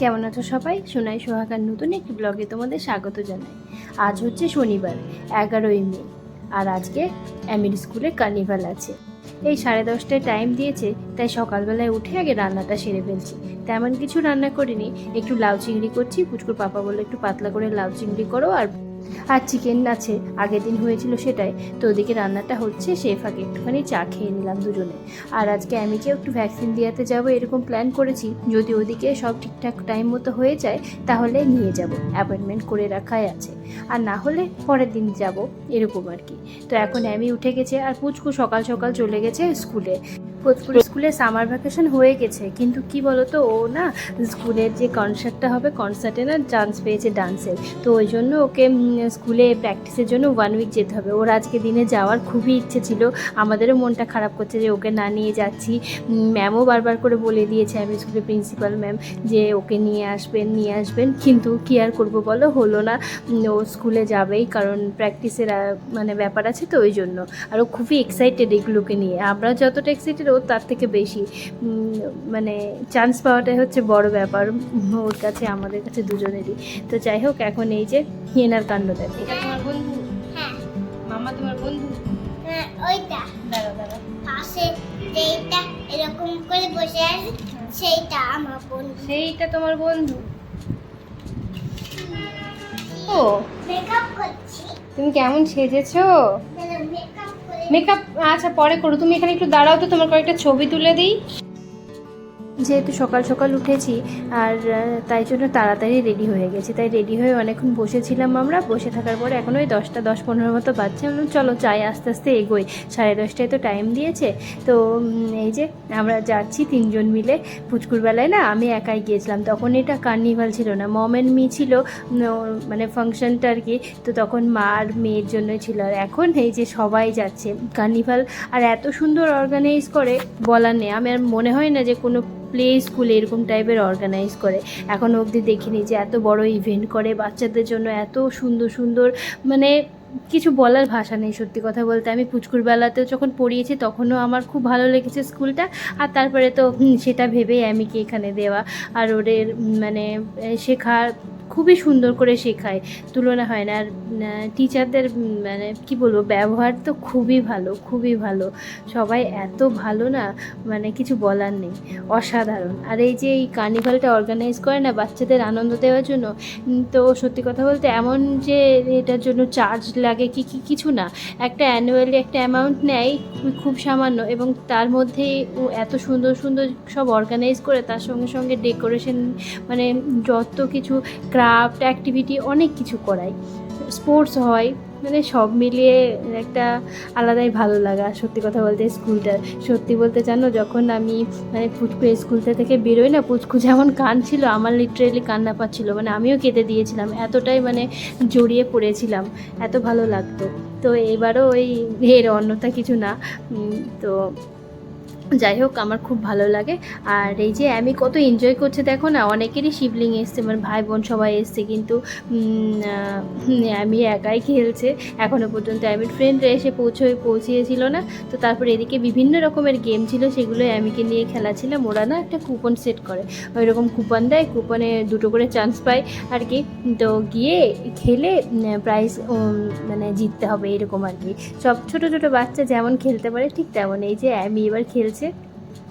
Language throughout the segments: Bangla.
কেমন আছো সবাই? সোনাই সোহাগার নতুন একটি ব্লগে তোমাদের স্বাগত জানাই। আজ হচ্ছে শনিবার, এগারোই মে, আর আজকে অ্যামির স্কুলে কার্নিভাল আছে। এই সাড়ে দশটায় টাইম দিয়েছে, তাই সকালবেলায় উঠে আগে রান্নাটা সেরে ফেলছি। তেমন কিছু রান্না করিনি, একটু লাউ চিংড়ি করছি, পুচকুর পাপা বলে একটু পাতলা করে লাউ চিংড়ি করো আর আর চিকেন আছে, আগের দিন হয়েছিল সেটাই। তো ওদিকে রান্নাটা হচ্ছে সে ফাঁকে একটুখানি চা খেয়ে নিলাম দুজনে। আর আজকে আমিকে একটু ভ্যাকসিন দিয়াতে যাব এরকম প্ল্যান করেছি, যদি ওদিকে সব ঠিকঠাক টাইম মতো হয়ে যায়, তাহলে নিয়ে যাব। অ্যাপয়েন্টমেন্ট করে রাখাই আছে। আর না হলে পরের দিন যাব, এরকম আর কি। তো এখন আমি উঠে গেছে, আর পুচকু সকাল সকাল চলে গেছে স্কুলে। পুচকুর স্কুলে সামার ভ্যাকেশন হয়ে গেছে। কিন্তু কি বলতো, ও না স্কুলের যে কনসার্টটা হবে কনসার্টে না চান্স পেয়েছে ডান্সের তো ওই জন্য ওকে স্কুলে প্র্যাকটিসের জন্য ওয়ান উইক যেতে হবে। ওর আজকে দিনে যাওয়ার খুবই ইচ্ছে ছিল। আমাদেরও মনটা খারাপ করছে যে ওকে না নিয়ে যাচ্ছি। ম্যামও বারবার করে বলে দিয়েছে আমি স্কুলের প্রিন্সিপাল ম্যাম যে ওকে নিয়ে আসবেন নিয়ে আসবেন। কিন্তু কি আর করব বলো? হলো না। ও স্কুলে যাবেই, কারণ প্র্যাকটিসের মানে ব্যাপার আছে তো ওই জন্য। আর ও খুবই এক্সাইটেড এগুলোকে নিয়ে। আমরা যতটা এক্সাইটেড ও তার থেকে বেশি। মানে চান্স পাওয়াটাই হচ্ছে বড় ব্যাপার ওর কাছে আমাদের কাছে দুজনেরই। তো যাই হোক এখন এই যে হেনার কাণ্ড দেখো। তোমার বন্ধু? হ্যাঁ। মামা তোমার বন্ধু? হ্যাঁ ওইটা। দাঁড়া দাঁড়া পাশে যেইটা এরকম করে বসে আছে সেইটা আমার বন্ধু। সেইটা তোমার বন্ধু? ও। মেকআপ করছি। তুমি কেমন সেজেছো? মেকআপ মেকআপ আচ্ছা পরে করো। তুমি এখানে একটু দাঁড়াও তো তোমার কয়েকটা ছবি তুলে দিই। যেহেতু সকাল সকাল উঠেছি আর তাই জন্য তাড়াতাড়ি রেডি হয়ে গেছি। তাই রেডি হয়ে অনেকক্ষণ বসেছিলাম আমরা বসে থাকার পরে এখন ওই দশটা দশ পনেরো মতো বাজছে। বললাম, চলো চাই আস্তে আস্তে এগোই। সাড়ে দশটায় তো টাইম দিয়েছে। তো এই যে আমরা যাচ্ছি তিনজন মিলে পুচকুর বেলায় না আমি একাই গিয়েছিলাম। তখন এটা কার্নিভাল ছিল না। মম অ্যান্ড মি ছিল মানে ফাংশনটা আর কি। তো তখন মা আর মেয়ের জন্যই ছিল। আর এখন এই যে সবাই যাচ্ছে। কার্নিভাল আর এত সুন্দর অর্গানাইজ করে বলার নেই। আমি আর মনে হয় না যে কোনো প্লে স্কুলে এরকম টাইপের অর্গানাইজ করে। এখন অবধি দেখিনি যে এত বড় ইভেন্ট করে, বাচ্চাদের জন্য এত সুন্দর সুন্দর মানে কিছু বলার ভাষা নেই সত্যি কথা বলতে। আমি পুচকুর বেলাতেও যখন পড়িয়েছি তখনও আমার খুব ভালো লেগেছে স্কুলটা আর তারপরে তো সেটা ভেবেই আমি কি এখানে দেওয়া। আর ওদের মানে শেখার খুবই সুন্দর করে শেখায়। তুলনা হয় না। আর টিচারদের মানে কি বলব, ব্যবহার তো খুবই ভালো খুবই ভালো। সবাই এত ভালো না মানে কিছু বলার নেই। অসাধারণ। আর এই যে এই কার্নিভালটা অর্গানাইজ করে না বাচ্চাদের আনন্দ দেওয়ার জন্য তো সত্যি কথা বলতে এমন যে এটার জন্য চার্জ লাগে কি কি, কিছু না। একটা অ্যানুয়ালি একটা অ্যামাউন্ট নেয় খুব সামান্য এবং তার মধ্যে এত সুন্দর সুন্দর সব অর্গানাইজ করে তার সঙ্গে সঙ্গে ডেকোরেশন মানে যত কিছু ক্রাফট অ্যাক্টিভিটি অনেক কিছু করায়। স্পোর্টস হয় মানে সব মিলিয়ে একটা আলাদাই ভালো লাগা। সত্যি কথা বলতে স্কুলটা, সত্যি বলতে জানো, যখন আমি মানে পুচকু স্কুলটা থেকে বেরোই না, পুচকু যেমন কান ছিল, আমার লিটারেলি কান্না পাচ্ছিল। মানে আমিও কেঁদে দিয়েছিলাম, এতটাই মানে জড়িয়ে পড়েছিলাম, এত ভালো লাগতো। তো এবারও ওই, এর অন্যতা কিছু না। তো যাই হোক, আমার খুব ভালো লাগে। আর এই যে আমি কত এনজয় করছে, দেখো না, অনেকেরই শিবলিং এসছে আমার ভাই বোন সবাই এসছে, কিন্তু আমি একাই খেলছে। এখনও পর্যন্ত আমি ফ্রেন্ডরা এসে পৌঁছে পৌঁছিয়েছিল না। তো তারপর এদিকে বিভিন্ন রকমের গেম ছিল, সেগুলো আমিকে নিয়ে খেলাছিলাম ওরা না একটা কুপন সেট করে। ওই রকম কুপন দেয় কুপনে দুটো করে চান্স পায় আর কি। তো গিয়ে খেলে প্রাইজ মানে জিততে হবে, এরকম আর কি। সব ছোটো ছোটো বাচ্চা যেমন খেলতে পারে, ঠিক তেমন। এই যে আমি এবার খেলছে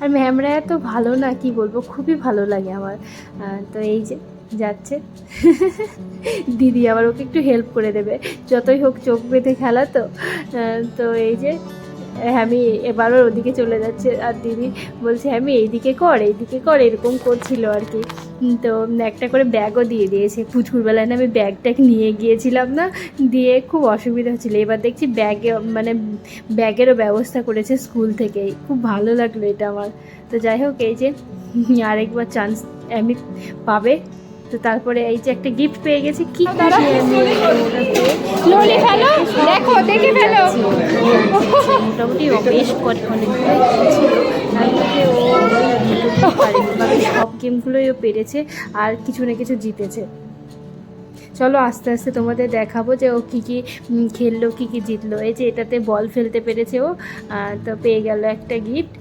আর ম্যামরা এত ভালো না, কি বলব, খুবই ভালো লাগে আমার। তো এই যে, যাচ্ছে। দিদি আবার ওকে একটু হেল্প করে দেবে। যতই হোক চোখ বেঁধে খেলা তো। তো এই যে আমি এবারও ওদিকে চলে যাচ্ছে। আর দিদি বলছে আমি এইদিকে কর এইদিকে কর। এরকম করছিল আর কি। তো একটা করে ব্যাগও দিয়ে দিয়েছে। পুচকুর বেলায় না আমি ব্যাগ ট্যাগ নিয়ে গিয়েছিলাম না দিয়ে খুব অসুবিধা হচ্ছিল। এবার দেখছি ব্যাগে মানে ব্যাগেরও ব্যবস্থা করেছে স্কুল থেকেই খুব ভালো লাগল এটা আমার। তো যাই হোক এই যে আরেকবার চান্স আমি পাবে। তো তারপরে এই যে একটা গিফট পেয়ে গেছি। কি খুশি আমি ওটা পেয়ে। ললি ফেলো। দেখো দেখে ফেলো। মোটামুটি বেশ ছিল তার ও পারেনি সব গেমগুলোই ও পেরেছে আর কিছু না কিছু জিতেছে। চলো আস্তে আস্তে তোমাদের দেখাবো যে ও কী কী খেললো, কী কী জিতলো। এই যে এটাতে বল ফেলতে পেরেছে ও তো পেয়ে গেল একটা গিফট।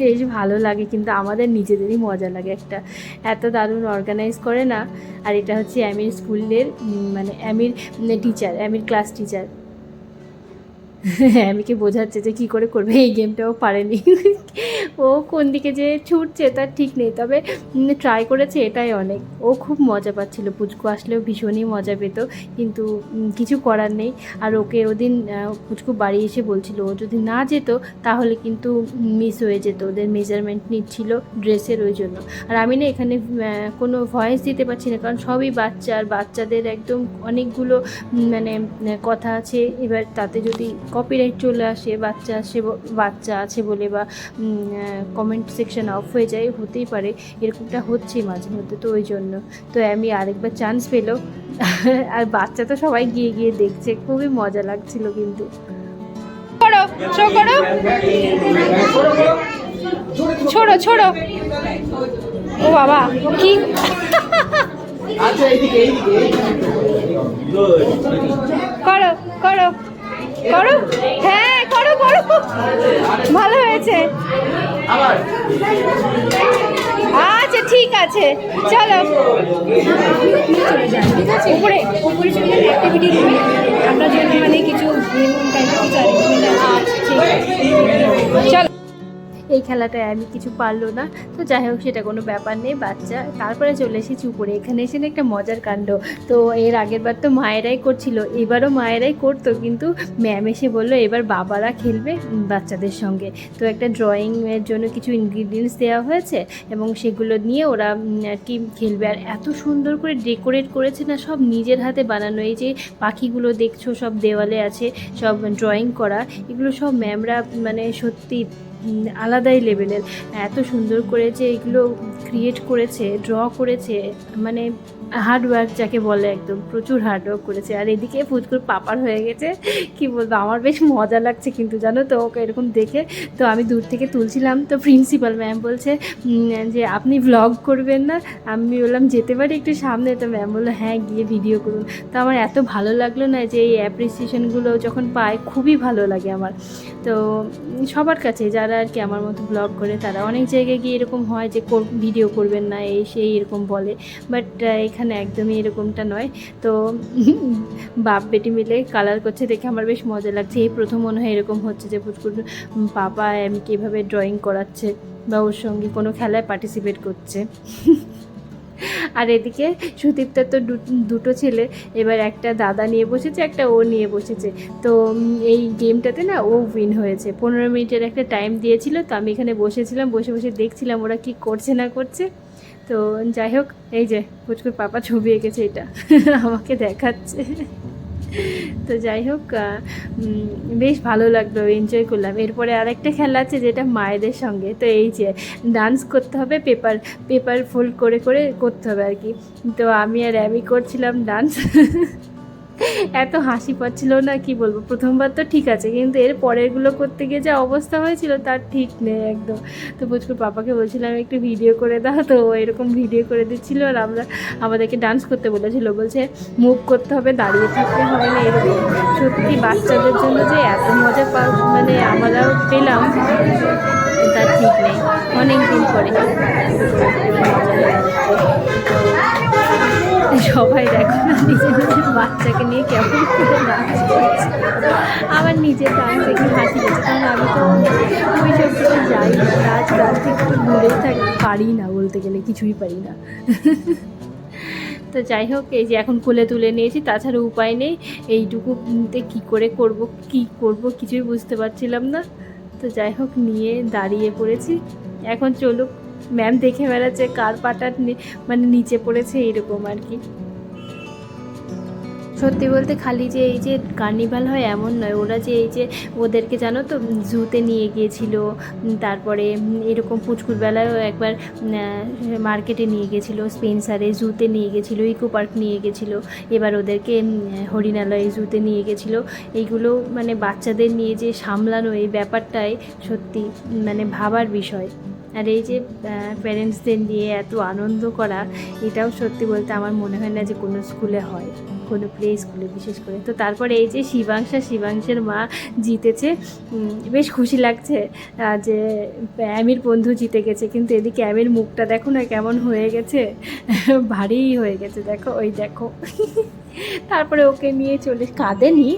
বেশ ভালো লাগে, কিন্তু আমাদের নিজেদেরই মজা লাগে একটা। এত দারুণ অর্গানাইজ করে না। আর এটা হচ্ছে অ্যামির স্কুলের মানে অ্যামির টিচার অ্যামির ক্লাস টিচার অ্যামিকে বোঝাচ্ছে যে কী করে করবে, এই গেমটাও পারেনি। ও কোন দিকে যে ছুটছে তার ঠিক নেই, তবে ট্রাই করেছে এটাই অনেক। ও খুব মজা পাচ্ছিল, পুচকু আসলেও ভীষণই মজা পেত, কিন্তু কিছু করার নেই। আর ওকে ওদিন পুচকু বাড়ি এসে বলছিল, ও যদি না যেত, তাহলে কিন্তু মিস হয়ে যেত, ওদের মেজারমেন্ট নিচ্ছিল ড্রেসের ওই জন্য। আর আমি না এখানে কোনো ভয়েস দিতে পারছি না, কারণ সবই বাচ্চা, আর বাচ্চাদের একদম অনেকগুলো মানে কথা আছে। এবার তাতে যদি কপিরাইট চলে আসে, বাচ্চা আসে, বাচ্চা আছে বলে বা কমেন্ট সেকশন অফ হয়ে যায় হতেই পারে। এরকমটা হচ্ছেই মাঝে মধ্যে তো ওই জন্য। তো আমি আরেকবার চান্স পেল। আর বাচ্চা তো সবাই গিয়ে গিয়ে দেখছে খুবই মজা লাগছিল কিন্তু। ছোড়ো ছোড়ো। ও বাবা কি? করো করো করো। হ্যাঁ করো ভালো হয়েছে। আচ্ছা ঠিক আছে। চলো। উপরে উপরে চলে যান অ্যাক্টিভিটি রুমে আপনার জন্য মানে কিছু ঠিক চলো। এই খেলাটায় আমি কিছু পারল না। তো যাই হোক, সেটা কোনো ব্যাপার নেই, বাচ্চা। তারপরে চলে এসেছি উপরে। এখানে এসে একটা মজার কাণ্ড। তো এর আগের বার তো মায়েরাই করছিল, এবারও মায়েরাই করতো, কিন্তু ম্যাম এসে বলল, এবার বাবারা খেলবে বাচ্চাদের সঙ্গে। তো একটা ড্রয়িংয়ের জন্য কিছু ইনগ্রিডিয়েন্টস দেওয়া হয়েছে, এবং সেগুলো নিয়ে ওরা আর কি খেলবে। আর এত সুন্দর করে ডেকোরেট করেছে না, সব নিজের হাতে বানানো। এই যে পাখিগুলো দেখছ, সব দেওয়ালে আছে, সব ড্রয়িং করা। এগুলো সব ম্যামরা মানে সত্যি আলাদাই লেভেলের এত সুন্দর করে যে এগুলো ক্রিয়েট করেছে ড্র করেছে মানে হার্ডওয়ার্ক যাকে বলে একদম প্রচুর হার্ডওয়ার্ক করেছে। আর এদিকে ফুচকুর পাপার হয়ে গেছে। কি বলব, আমার বেশ মজা লাগছে কিন্তু, জানো তো ওকে এরকম দেখে। তো আমি দূর থেকে তুলছিলাম, তো প্রিন্সিপাল ম্যাম বলছে যে আপনি ভ্লগ করবেন না? আমি বললাম, যেতে পারি একটু সামনে। তো ম্যাম বলল হ্যাঁ গিয়ে ভিডিও করুন। তো আমার এত ভালো লাগল না যে এই অ্যাপ্রিসিয়েশনগুলো যখন পাই, খুবই ভালো লাগে আমার। তো সবার কাছে যারা আর কি আমার মতো ব্লগ করে, তারা অনেক জায়গায় গিয়ে এরকম হয় যে ভিডিও করবেন না। এই, সেই এরকম বলে। বাট এখানে একদমই এরকমটা নয়। তো বাপ বেটি মিলে কালার করছে দেখে আমার বেশ মজা লাগছে। এই প্রথম মনে হয় এরকম হচ্ছে যে পুচকুর পাপা আমি কীভাবে ড্রয়িং করাচ্ছে বা ওর সঙ্গে কোনো খেলায় পার্টিসিপেট করছে। আর এদিকে সুদীপ্তার তো দুটো ছেলে, এবার একটা দাদা নিয়ে বসেছে, একটা ও নিয়ে বসেছে। তো এই গেমটাতে না ও উইন হয়েছে। পনেরো মিনিটের একটা টাইম দিয়েছিল, তো আমি এখানে বসেছিলাম, বসে বসে দেখছিলাম ওরা কি করছে না করছে। তো যাই হোক, এই যে পুচকুর পাপা ছবি এঁকেছে এটা, আমাকে দেখাচ্ছে। তো যাই হোক বেশ ভালো লাগল এনজয় করলাম। এরপরে আরেকটা খেলা আছে যেটা মায়েদের সঙ্গে, তো এই যে ডান্স করতে হবে পেপার পেপার ফোল্ড করে করে করতে হবে আর কি। তো আমি আর অ্যামি করছিলাম ডান্স এত হাসি পাচ্ছিল না, কি বলব? প্রথমবার তো ঠিক আছে, কিন্তু এর পরেরগুলো করতে গিয়ে যা অবস্থা হয়েছিল, তার ঠিক নেই একদম। তো পুচকুর পাপাকে বলছিলাম, একটু ভিডিও করে দাও। তো এরকম ভিডিও করে দিচ্ছিল আর আমরা, আমাদেরকে ডান্স করতে বলেছিল। বলছে মুভ করতে হবে, দাঁড়িয়ে থাকতে হবে না, এরকম। সত্যি বাচ্চাদের জন্য যে এত মজা পা মানে আমরাও পেলাম, তার ঠিক নেই। অনেক দিন পরে। সবাই দেখো না, নিজের নিজের বাচ্চাকে নিয়ে কেমন করে ডান্স করছে। আমার নিজের ডান্স দেখে হাসি পেয়েছে, কারণ আমি তো ওই সব কিছু যাই, নাচ গান থেকে একটু দূরেই থাকি, পারি না বলতে গেলে, কিছুই পারি না। তো যাই হোক, এই যে এখন কোলে তুলে নিয়েছি, তাছাড়া উপায় নেই, এইটুকুতে কী করে করব, কি করব কিছুই বুঝতে পারছিলাম না। তো যাই হোক, নিয়ে দাঁড়িয়ে পড়েছি। এখন চলুক ম্যাম দেখে বেড়াচ্ছে, কার পাটা মানে নিচে পড়েছে, এরকম আর কি। সত্যি বলতে খালি যে এই যে কার্নিভাল হয় এমন নয়, ওরা যে এই যে ওদেরকে জানো তো জুতে নিয়ে গিয়েছিল তারপরে এরকম পুচকুর বেলায়ও একবার মার্কেটে নিয়ে গেছিল স্পেন্সারে জুতে নিয়ে গেছিল ইকো পার্ক নিয়ে গেছিল এবার ওদেরকে হরিণালয় জুতে নিয়ে গেছিল এইগুলো মানে বাচ্চাদের নিয়ে যে সামলানো এই ব্যাপারটাই সত্যি মানে ভাবার বিষয়। আর এই যে প্যারেন্টসদের নিয়ে এত আনন্দ করা, এটাও সত্যি বলতে আমার মনে হয় না যে কোনো স্কুলে হয়, কোনো প্লে স্কুলে বিশেষ করে। তো তারপরে এই যে শিবাংশা, শিবাংশের মা জিতেছে বেশ খুশি লাগছে যে, অ্যামির বন্ধু জিতে গেছে, কিন্তু এদিকে অ্যামির মুখটা দেখো না কেমন হয়ে গেছে, ভারী হয়ে গেছে, দেখো, ওই দেখো। তারপরে ওকে নিয়ে চলে, কাঁদেনি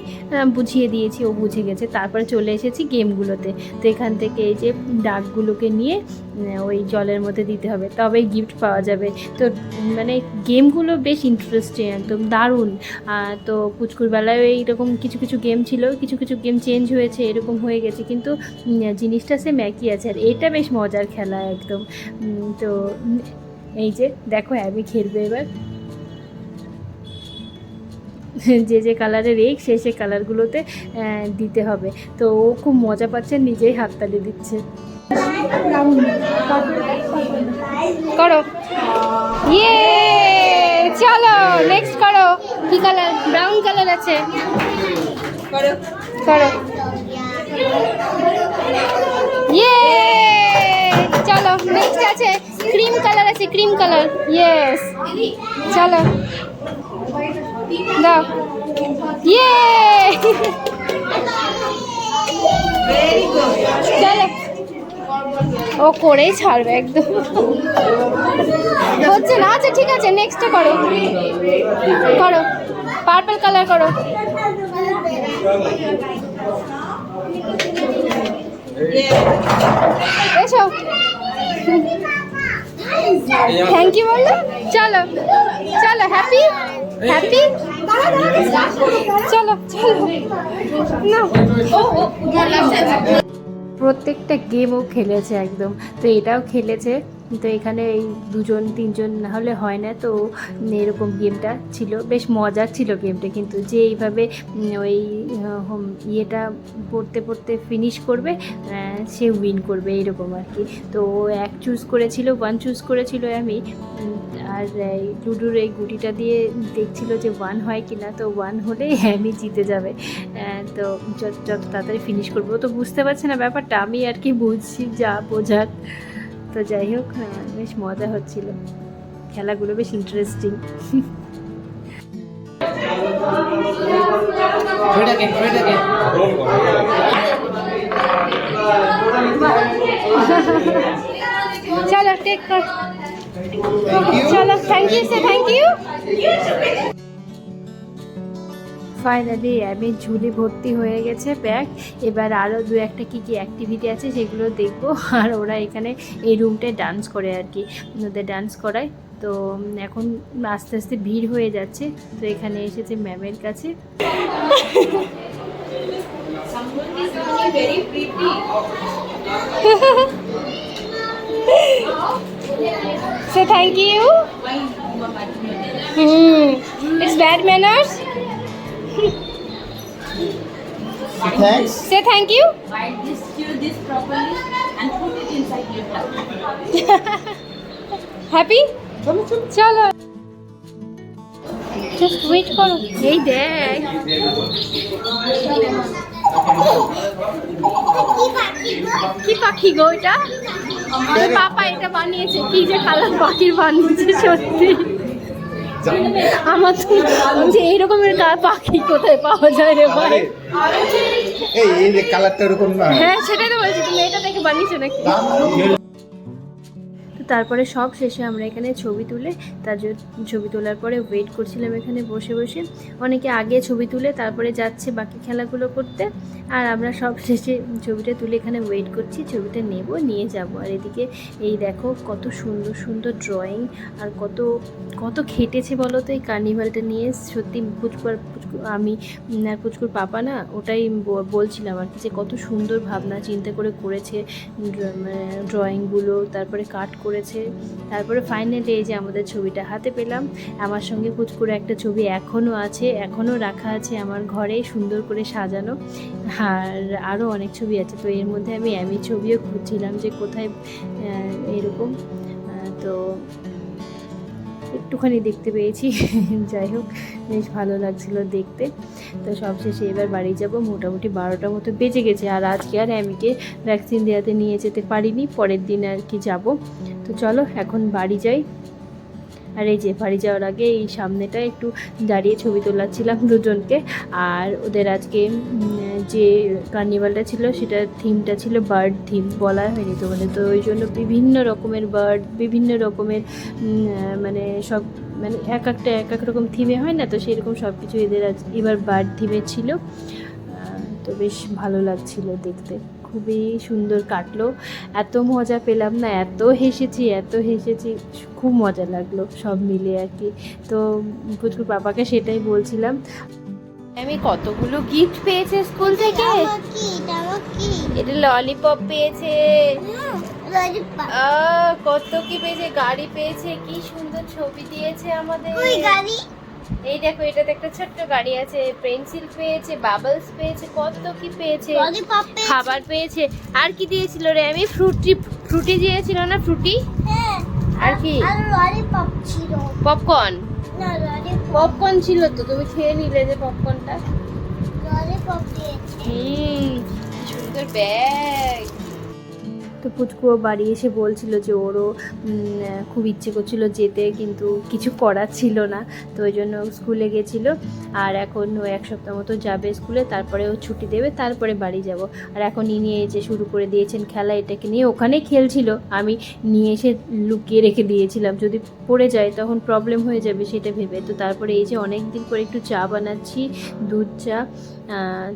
বুঝিয়ে দিয়েছি, ও বুঝে গেছে। তারপরে চলে এসেছি গেমগুলোতে। তো এখান থেকে এই যে ডাকগুলোকে নিয়ে ওই জলের মধ্যে দিতে হবে। তবেই গিফট পাওয়া যাবে। তো মানে গেমগুলো বেশ ইন্টারেস্টিং একদম দারুণ। তো পুচকুর বেলায় এইরকম কিছু কিছু গেম ছিল, কিছু কিছু গেম চেঞ্জ হয়েছে, এরকম হয়ে গেছে। কিন্তু জিনিসটা সে ম্যাকি আছে। আর এটা বেশ মজার খেলা একদম। তো, এই যে, দেখো অ্যাবি খেলবে এবার। যে যে কালারের রেক সে সে কালারগুলোতে দিতে হবে। তো ও খুব মজা পাচ্ছে নিজেই হাততালি দিচ্ছে। করো। ইয়ে চলো নেক্সট করো। কি কালার? ব্রাউন কালার আছে। করো। ইয়ে চলো নেক্সট আছে। ক্রিম কালার আছে ক্রিম কালার। ইয়েস চলো। দাও। ইয়ে চলো। ও করেই ছাড়বে একদম। হচ্ছে না আচ্ছা ঠিক আছে নেক্সটে করো। করো পার্পল কালার করো। এসো। থ্যাংক ইউ বলল? চলো চলো হ্যাপি হ্যাপি চলো চলো। না। প্রত্যেকটা গেমও খেলেছে একদম। তো এটাও খেলেছে তো এখানে এই দুজন, তিনজন না হলে হয় না। তো এরকম গেমটা ছিল। বেশ মজার ছিল গেমটা কিন্তু। যে এইভাবে ওই ইয়েটা পড়তে পড়তে ফিনিশ করবে সে উইন করবে এরকম আর কি। তো এক চুজ করেছিল ওয়ান চুজ করেছিল আমি। আর এই লুডুর এই গুটিটা দিয়ে দেখছিল যে ওয়ান হয় কি না তো ওয়ান হলে আমি জিতে যাবে। তো যত যত তাড়াতাড়ি ফিনিশ করব। তো বুঝতে পারছে না ব্যাপারটা। আমি আর কি বুঝছি, যা বোঝার। তো যাই হোক বেশ মজা হচ্ছিল। খেলাগুলো বেশ ইন্টারেস্টিং চলো টেক কর চলো thank you say thank you finally আমি ঝুলি ভর্তি হয়ে গেছে, ব্যাগ। এবার আরও দু একটা কী কী অ্যাক্টিভিটি আছে সেগুলো দেখব। আর ওরা এখানে এই রুমটায় ডান্স করে আর কি, ওদের ডান্স করায়। তো এখন আস্তে আস্তে ভিড় হয়ে যাচ্ছে। তো এখানে এসেছে ম্যামের কাছে। Say thank you hmm it's bad manners Thanks. Say thank you Bite this, chew this properly and put it inside your tongue. Happy চলো জাস্ট ওয়েট করো এই দেখ। কি পাখি গো এটা? আমার পাপা এটা বানিয়েছে কি যে কালার পাখির বানিয়েছে সত্যি। আমার তো যে এইরকমের পাখি কোথায় পাওয়া যায় রে ভাই? এই এই কালারটা এরকম না। হ্যাঁ সেটাই তো বলছি তুমি এটা দেখে বানিয়েছো নাকি? তারপরে সব শেষে আমরা এখানে ছবি তুলে, তার ছবি তোলার পরে ওয়েট করছিলাম এখানে বসে বসে। অনেকে আগে ছবি তুলে, তারপরে যাচ্ছে বাকি খেলাগুলো করতে। আর আমরা সব শেষে ছবিটা তুলে এখানে ওয়েট করছি, ছবিটা নেব, নিয়ে যাব। আর এদিকে এই দেখো কত সুন্দর সুন্দর ড্রয়িং আর কত কত খেটেছে বলো তো এই কার্নিভালটা নিয়ে। সত্যি পুচকুর, পুচকু- আমি আর পুচকুর পাপা না, ওটাই বলছিলাম আর কি যে কত সুন্দর ভাবনা, চিন্তা করে করেছে ড্র- মানে ড্রয়িংগুলো তারপরে কাট করেছে। তারপরে ফাইনালি এই যে আমাদের ছবিটা হাতে পেলাম। আমার সঙ্গে পুচকুর একটা ছবি এখনও আছে, এখনও রাখা আছে আমার ঘরে সুন্দর করে সাজানো। আর আরও অনেক ছবি আছে। তো এর মধ্যে আমি আমি ছবিও খুঁজছিলাম যে কোথায় এরকম। তো একটুখানি দেখতে পেয়েছি। যাই হোক, বেশ ভালো লাগছিল দেখতে। তো সবশেষে এবার বাড়ি যাব। মোটামুটি বারোটার মতো বেজে গেছে আর আজকে আর আমিকে ভ্যাকসিন দেওয়াতে নিয়ে যেতে পারিনি। পরের দিন আর কি যাব। তো চলো, এখন বাড়ি যাই। আর এই যে বাড়ি যাওয়ার আগে এই সামনেটা একটু দাঁড়িয়ে ছবি তোলাচ্ছিলাম দুজনকে। আর ওদের আজকে যে কার্নিভালটা ছিল সেটা থিমটা ছিল বার্ড থিম বলা হয়নি তোমাদের তো ওই জন্য বিভিন্ন রকমের বার্ড বিভিন্ন রকমের মানে সব মানে এক একটা, এক এক রকম থিমে হয় না? তো সেরকম সব কিছু এদের আজ, এবার বার্ড থিমে ছিল। তো বেশ ভালো লাগছিল দেখতে। খুবই সুন্দর কাটলো। এত মজা পেলাম না এত হেসেছি এত হেসেছি খুব মজা লাগল সব মিলে আর কি। তো পুচকুর পাপাকে সেটাই বলছিলাম। আমি কতগুলো গিফট পেয়েছে স্কুল থেকে? এটা ললিপপ পেয়েছে। আহ, কত কি পেয়েছে? গাড়ি পেয়েছে কি সুন্দর ছবি দিয়েছে আমাদের। ওই গাড়ি? এই দেখো এটাতে একটা ছোট্ট গাড়ি আছে পেন্সিল পেয়েছে বাবলস পেয়েছে কত কি পেয়েছে খাবার পেয়েছে আর কি দিয়েছিল রে? আমি ফ্রুটি ফ্রুটি দিয়েছিল না ফ্রুটি? হ্যাঁ আর কি? পপকর্ন পপকর্ন ছিল। তো তুমি খেয়ে নিলে যে পপকর্নটা হুম সুন্দর ব্যাগ তো পুচকুও বাড়ি এসে বলছিল যে ওরও খুব ইচ্ছে করছিল যেতে, কিন্তু কিছু করার ছিল না। তো ওই জন্য স্কুলে গেছিল আর এখন ও এক সপ্তাহ মতো যাবে স্কুলে, তারপরে ও ছুটি দেবে, তারপরে বাড়ি যাব। আর এখন ই নিয়ে যে শুরু করে দিয়েছেন খেলা, এটাকে নিয়ে ওখানে খেলছিল। আমি নিয়ে এসে লুকিয়ে রেখে দিয়েছিলাম। যদি পড়ে যায় তখন প্রবলেম হয়ে যাবে সেটা ভেবে। তো তারপরে এই যে অনেক দিন পরে একটু চা বানাচ্ছি, দুধ চা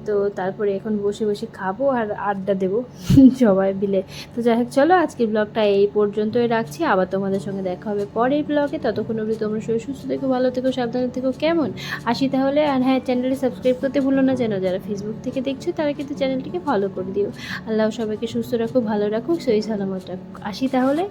তো তারপরে এখন বসে বসে খাব আর আড্ডা দেবো। সবাই মিলে তো যাই হোক, চলো আজকের ব্লগটা এই পর্যন্তই রাখছি। আবার তোমাদের সঙ্গে দেখা হবে পরের ব্লগে ততক্ষণ অবধি তোমরা শরীর সুস্থ থেকো, ভালো থেকো, সাবধানে থেকো, কেমন? আসি তাহলে, আর হ্যাঁ চ্যানেলটি সাবস্ক্রাইব করতে ভুলো না যেন যারা ফেসবুক থেকে দেখছ, তারা কিন্তু চ্যানেলটিকে ফলো করে দিও। আল্লাহ সবাইকে সুস্থ রাখো ভালো রাখুক সই সালামত রাখুক। আসি তাহলে?